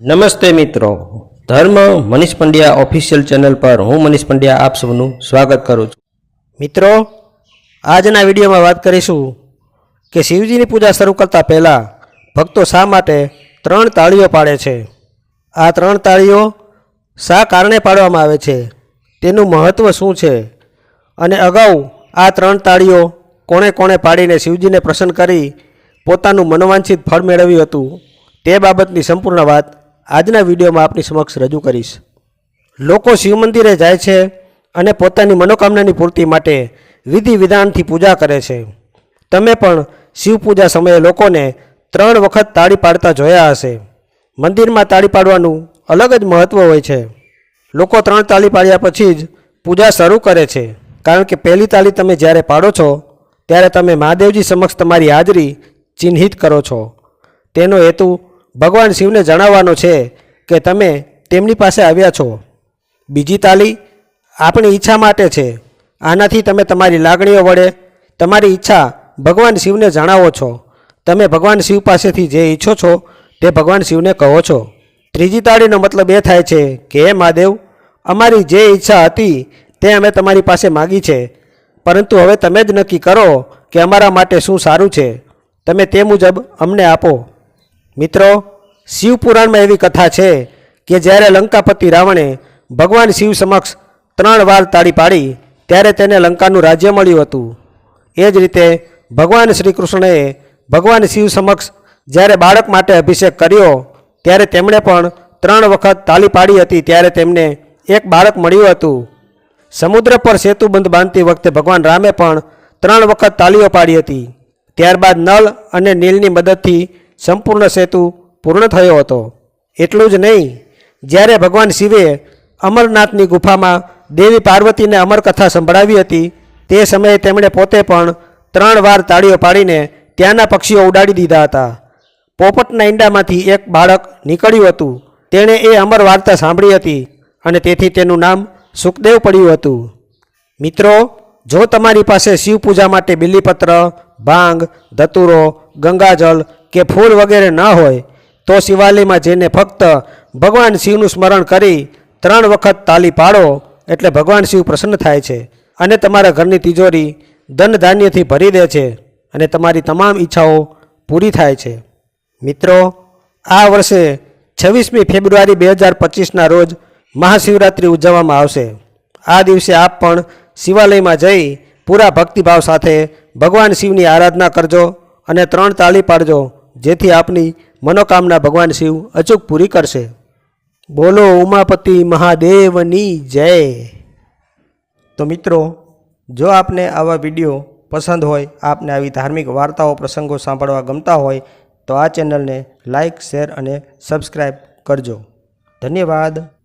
નમસ્તે મિત્રો. ધર્મ મનીષ પંડ્યા ઓફિશિયલ ચેનલ પર હું મનીષ પંડ્યા આપ સૌનું સ્વાગત કરું છું. મિત્રો, આજના વિડીયોમાં વાત કરીશું કે શિવજીની પૂજા શરૂ કરતાં પહેલાં ભક્તો શા માટે ત્રણ તાળીઓ પાડે છે? આ ત્રણ તાળીઓ શા કારણે પાડવામાં આવે છે? તેનું મહત્ત્વ શું છે? અને અગાઉ આ ત્રણ તાળીઓ કોણે કોણે પાડીને શિવજીને પ્રસન્ન કરી પોતાનું મનોવાંછિત ફળ મેળવ્યું હતું તે બાબતની સંપૂર્ણ વાત આજના વિડીયોમાં આપની સમક્ષ રજૂ કરીશ. લોકો શિવ મંદિરે જાય છે અને પોતાની મનોકામનાની પૂર્તિ માટે વિધિ વિધાનથી પૂજા કરે છે. તમે પણ શિવ પૂજા સમયે લોકોને ત્રણ વખત તાળી પાડતા જોયા હશે. મંદિરમાં તાળી પાડવાનું અલગ જ મહત્ત્વ હોય છે. લોકો ત્રણ તાળી પાડ્યા પછી જ પૂજા શરૂ કરે છે. કારણ કે પહેલી તાળી તમે જ્યારે પાડો છો, ત્યારે તમે મહાદેવજી સમક્ષ તમારી હાજરી ચિહ્નિત કરો છો. તેનો હેતુ ભગવાન શિવને જણાવવાનો છે કે તમે તેમની પાસે આવ્યા છો. બીજી તાલી, આપણી ઈચ્છા માટે છે. આનાથી તમે તમારી લાગણીઓ વડે, તમારી ઈચ્છા ભગવાન શિવને જણાવો છો. તમે ભગવાન શિવ પાસેથી જે ઈચ્છો છો, તે ભગવાન શિવને કહો છો. ત્રીજી તાળીનો મતલબ એ થાય છે કે, હે મહાદેવ, અમારી જે ઈચ્છા હતી, તે અમે તમારી પાસે માગી છે. પરંતુ હવે તમે જ નક્કી કરો કે અમારા માટે શું સારું છે. તમે તે મુજબ અમને આપો. મિત્રો, શિવપુરાણમાં એવી કથા છે કે જ્યારે લંકાપતિ રાવણે ભગવાન શિવ સમક્ષ ત્રણ વાર તાળી પાડી, ત્યારે તેને લંકાનું રાજ્ય મળ્યું હતું. એ જ રીતે ભગવાન શ્રી કૃષ્ણએ ભગવાન શિવ સમક્ષ જ્યારે બાળક માટે અભિષેક કર્યો, ત્યારે તેમણે પણ ત્રણ વખત તાળી પાડી હતી, ત્યારે તેમને એક બાળક મળ્યું હતું. સમુદ્ર પર સેતુબંધ બાંધતી વખતે ભગવાન રામે પણ ત્રણ વખત તાળીઓ પાડી હતી. ત્યારબાદ નળ અને નીલની મદદથી સંપૂર્ણ સેતુ પૂર્ણ થયો હતો. એટલું જ નહીં, જ્યારે ભગવાન શિવે અમરનાથની ગુફામાં દેવી પાર્વતીને અમરકથા સંભળાવી હતી, તે સમયે તેમણે પોતે પણ ત્રણ વાર તાળીઓ પાડીને ત્યાંના પક્ષીઓ ઉડાડી દીધા હતા. પોપટના ઈંડામાંથી એક બાળક નીકળ્યું હતું. તેણે એ અમર વાર્તા સાંભળી હતી અને તેથી તેનું નામ સુખદેવ પડ્યું હતું. મિત્રો, જો તમારી પાસે શિવ પૂજા માટે બિલીપત્ર, ભાંગ, ધતુરો, ગંગાજળ કે ફૂલ વગેરે ન હોય, તો શિવાલયમાં જઈને ફક્ત ભગવાન શિવનું સ્મરણ કરી ત્રણ વખત તાલી પાડો એટલે ભગવાન શિવ પ્રસન્ન થાય છે. અને તમારા ઘરની તિજોરી ધન ધાન્યથી ભરી દે છે અને તમારી તમામ ઈચ્છાઓ પૂરી થાય છે. મિત્રો, આ વર્ષે છવ્વીસમી ફેબ્રુઆરી બે હજાર પચીસના રોજ મહાશિવરાત્રિ ઉજવવામાં આવશે. આ દિવસે આપ પણ શિવાલયમાં જઈ પૂરા ભક્તિભાવ સાથે ભગવાન શિવની આરાધના કરજો અને ત્રણ તાળી પાડજો. જેથી આપની મનોકામના ભગવાન શિવ અચૂક પૂરી કરશે. બોલો, ઉમાપતિ મહાદેવની જય. તો મિત્રો, જો આપને આવા વીડિયો પસંદ હોય, આપને આવી ધાર્મિક વાર્તાઓ, પ્રસંગો સાંભળવા ગમતા હોય, તો આ ચેનલને લાઇક શેર અને સબસ્ક્રાઈબ કરજો. ધન્યવાદ.